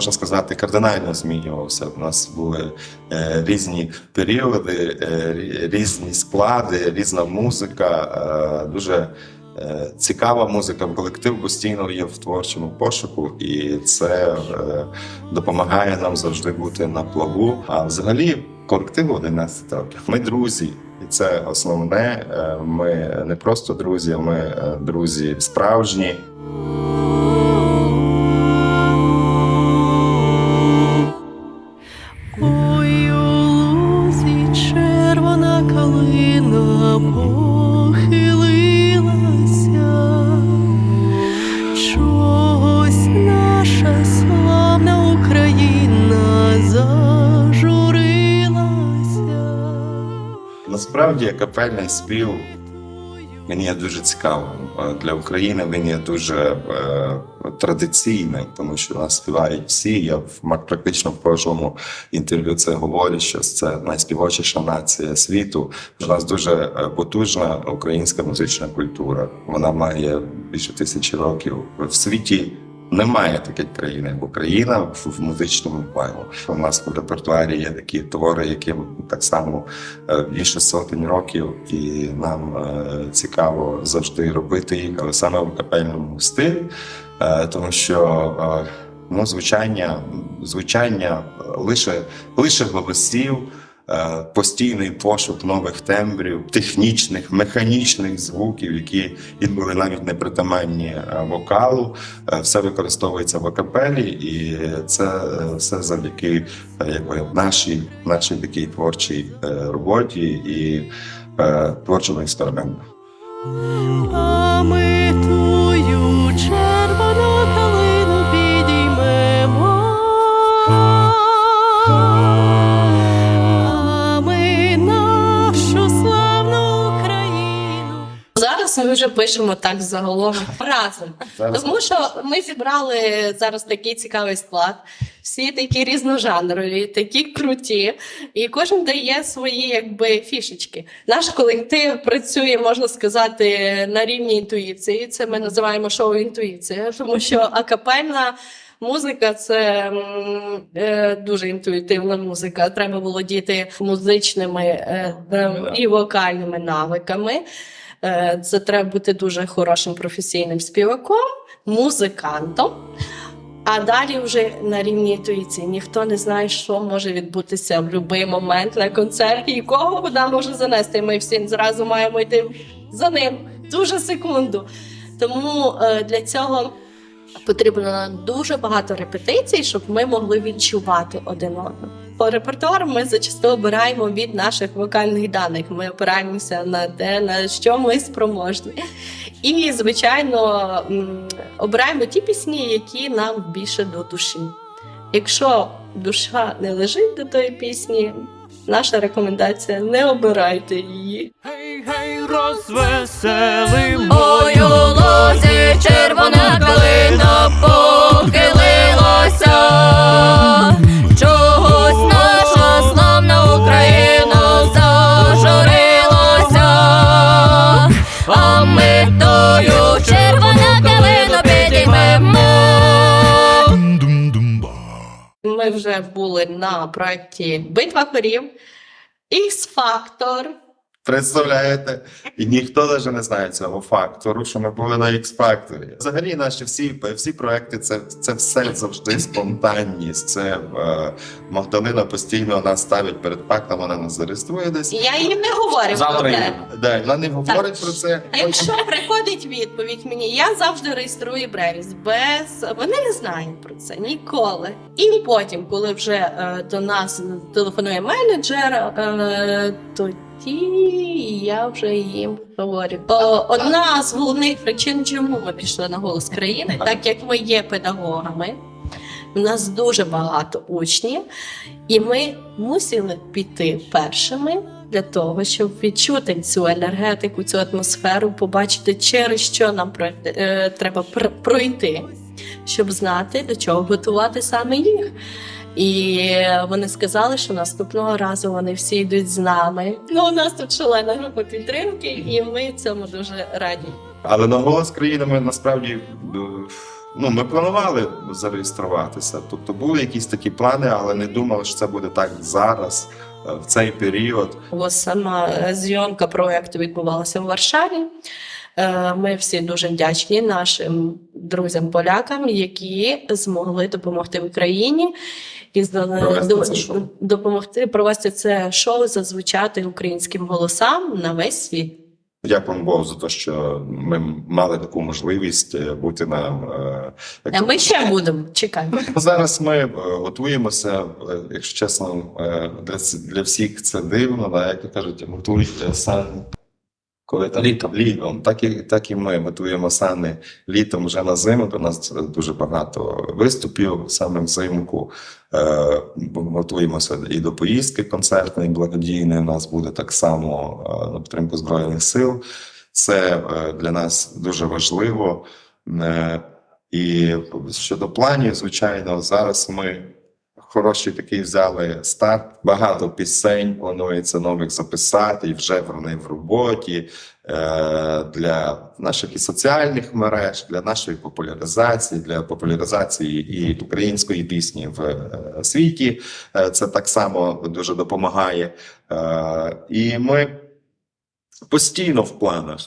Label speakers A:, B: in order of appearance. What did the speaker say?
A: сказати, кардинально змінювався. У нас були е, різні періоди, е, різні склади, різна музика, е, дуже цікава музика. Колектив постійно є в творчому пошуку, і це допомагає нам завжди бути на плаву. А взагалі колективу 11 років. Ми друзі. І це основне. Ми не просто друзі, ми друзі справжні. Насправді капельний спів мені є дуже цікавим. Е, Для України він є дуже е, традиційним, тому що нас співають всі. Я практично в кожному інтерв'ю це говорю, що це найспівочіша нація світу. У нас дуже е, потужна українська музична культура. Вона має більше тисячі років в світі. Немає такої країни, як Україна в, музичному плані. У нас в репертуарі є такі твори, яким так само е, більше сотень років, і нам е, цікаво завжди робити їх, але саме в капельному стилі, е, тому що ну, звучання, звучання лише, лише голосів. Е, Постійний пошук нових тембрів, технічних, механічних звуків, які інколи навіть не притаманні е, вокалу, Е, все використовується в акапелі, і це все завдяки якби, нашій, нашій такій творчій роботі і творчому експерименту.
B: Зараз ми вже пишемо так загалом разом. Тому що ми зібрали зараз такий цікавий склад. Всі такі різножанрові, такі круті, і кожен дає свої якби фішечки. Наш колектив працює, можна сказати, на рівні інтуїції. Це ми називаємо шоу інтуїція, тому що акапельна музика це е, дуже інтуїтивна музика. Треба володіти музичними е, е, і вокальними навиками. Е, Це треба бути дуже хорошим професійним співаком, музикантом. А далі вже на рівні інтуїції ніхто не знає, що може відбутися в будь-який момент на концерті, і кого куди може занести. Ми всі зразу маємо йти за ним дуже секунду. Тому е, для цього потрібно дуже багато репетицій, щоб ми могли відчувати один одного. По репертуару ми зачасту обираємо від наших вокальних даних. Ми опираємося на те, на що ми спроможні. І, звичайно, обираємо ті пісні, які нам більше до душі. Якщо душа не лежить до тої пісні, наша рекомендація не обирайте її.
C: Гей, гей, розвеселимо.
D: Ми
B: вже були на проєкті Битва корів, X-Factor.
A: Представляєте? І ніхто навіть не знає цього фактору, що ми були на X-Factor. Взагалі, наші всі, всі проекти це, це все завжди спонтанність. Це е, Магдалина постійно нас ставить перед фактом, вона нас зареєструє десь.
B: Я їм не говорю про це.
A: Да, вона не говорить про це.
B: А якщо приходить відповідь мені, я завжди реєструю Бревіс. Без вони не знають про це ніколи. І потім, коли вже е, до нас телефонує менеджер, е, тоді я вже їм говорю. О, одна з головних причин, чому ми пішли на голос країни, так як ми є педагогами. У нас дуже багато учнів, і ми мусили піти першими для того, щоб відчути цю енергетику, цю атмосферу, побачити, через що нам е, треба пройти, щоб знати, до чого готувати саме їх. І вони сказали, що наступного разу вони всі йдуть з нами. Ну, у нас тут шалена група підтримки, і ми цьому дуже раді.
A: Але на голос країни ми насправді е, Ну, ми планували зареєструватися. Тобто були якісь такі плани, але не думали, що це буде так зараз, е, в цей період.
B: Бо сама е, зйомка проекту відбувалася в Варшаві. Ми всі дуже вдячні нашим друзям-полякам, які змогли допомогти Україні
A: це шоу.
B: допомогти провести це шоу, зазвучати українським голосам на весь світ.
A: Дякуємо Богу за те, що ми мали таку можливість е, бути на е,
B: А ми ще будемо чекаємо.
A: Зараз ми е, готуємося, е, якщо чесно, е, для, всіх це дивно, да, як то кажуть, готують сани. Коли там літом. літом. Так і, так і ми готуємо сани літом вже на зиму. У нас дуже багато виступів саме взимку. Е, готуємося і до поїздки концертної, благодійної. У нас буде так само е, на підтримку Збройних сил. Це е, для нас дуже важливо. Е, і щодо планів, звичайно, зараз ми хороший такий взяли старт. Багато пісень планується нових записати, і вже вони в роботі е, для наших і соціальних мереж, для нашої популяризації, для популяризації і української пісні в е, світі. Е, це так само дуже допомагає. І ми постійно в планах.